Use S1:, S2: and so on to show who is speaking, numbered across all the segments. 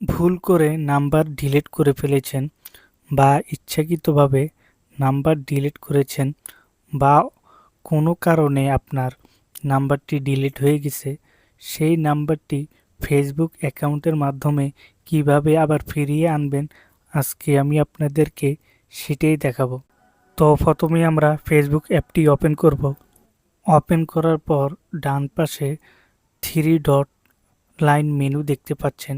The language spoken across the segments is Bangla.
S1: ভুল করে নাম্বার ডিলিট করে ফেলেছেন বা ইচ্ছাকৃতভাবে নাম্বার ডিলিট করেছেন বা কোনো কারণে আপনার নাম্বারটি ডিলিট হয়ে গেছে, সেই নাম্বারটি ফেসবুক অ্যাকাউন্টের মাধ্যমে কীভাবে আবার ফিরিয়ে আনবেন আজকে আমি আপনাদেরকে সেটাই দেখাবো। তো প্রথমে আমরা ফেসবুক অ্যাপটি ওপেন করব। ওপেন করার পর ডান পাশে থ্রি ডট লাইন মেনু দেখতে পাচ্ছেন।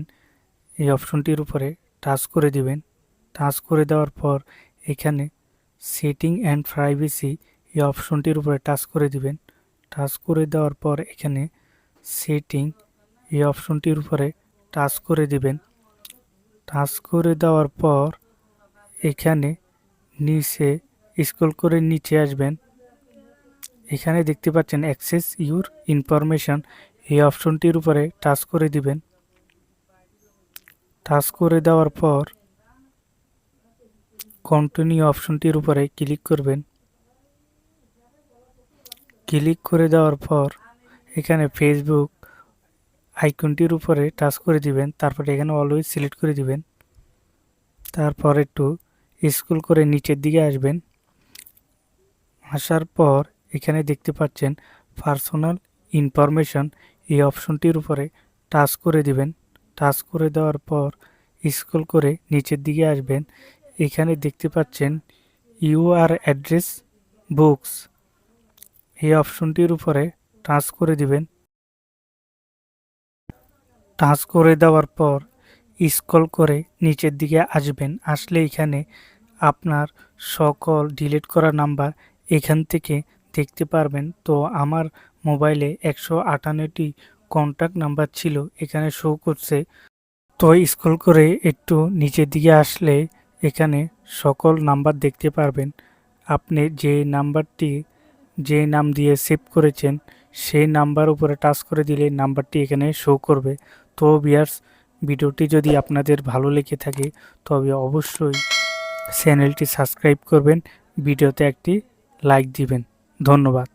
S1: এই অপশনটির উপরে টাচ করে দিবেন। টাচ করে দেওয়ার পর এখানে সেটিং অ্যান্ড প্রাইভেসি এই অপশনটির উপরে টাচ করে দিবেন। টাচ করে দেওয়ার পর এখানে সেটিং এই অপশনটির উপরে টাচ করে দিবেন। টাচ করে দেওয়ার পর এখানে নিচে স্ক্রল করে নিচে আসবেন। এখানে দেখতে পাচ্ছেন অ্যাক্সেস ইউর ইনফরমেশন এই অপশনটির উপরে টাচ করে দিবেন। টাচ করে দেওয়ার পর কন্টিনিউ অপশনটির উপরে ক্লিক করবেন। ক্লিক করে দেওয়ার পর এখানে ফেসবুক আইকনটির উপরে টাচ করে দিবেন, তারপরে এখানে অলওয়েজ সিলেক্ট করে দিবেন। তারপর একটু স্ক্রল করে নিচের দিকে আসবেন। আসার পর এখানে দেখতে পাচ্ছেন পার্সোনাল ইনফরমেশন এই অপশনটির উপরে টাচ করে দিবেন। টাচ করে দেওয়ার পর স্ক্রল করে নিচের দিকে আসবেন। এখানে দেখতে পাচ্ছেন ইউআর অ্যাড্রেস বুকস। এই অপশনটির উপরে টাচ করে দিবেন। টাচ করে দেওয়ার পর স্ক্রল করে নিচের দিকে আসবেন। আসলে এখানে আপনার সকল ডিলিট করা নাম্বার এখান থেকে দেখতে পারবেন। তো আমার মোবাইলে একশো আটান্নটি কন্ট্যাক্ট নাম্বার ছিল, এখানে শো করছে। তো স্ক্রল করে একটু নিচের দিকে আসলে এখানে সকল নাম্বার দেখতে পারবেন। আপনি যে নাম্বারটি যে নাম দিয়ে সেভ করেছেন, সেই নাম্বার উপরে টাচ করে দিলে নাম্বারটি এখানে শো করবে। তো বিয়ার্স ভিডিওটি যদি আপনাদের ভালো লেগে থাকে, তবে অবশ্যই চ্যানেলটি সাবস্ক্রাইব করবেন, ভিডিওতে একটি লাইক দিবেন। ধন্যবাদ।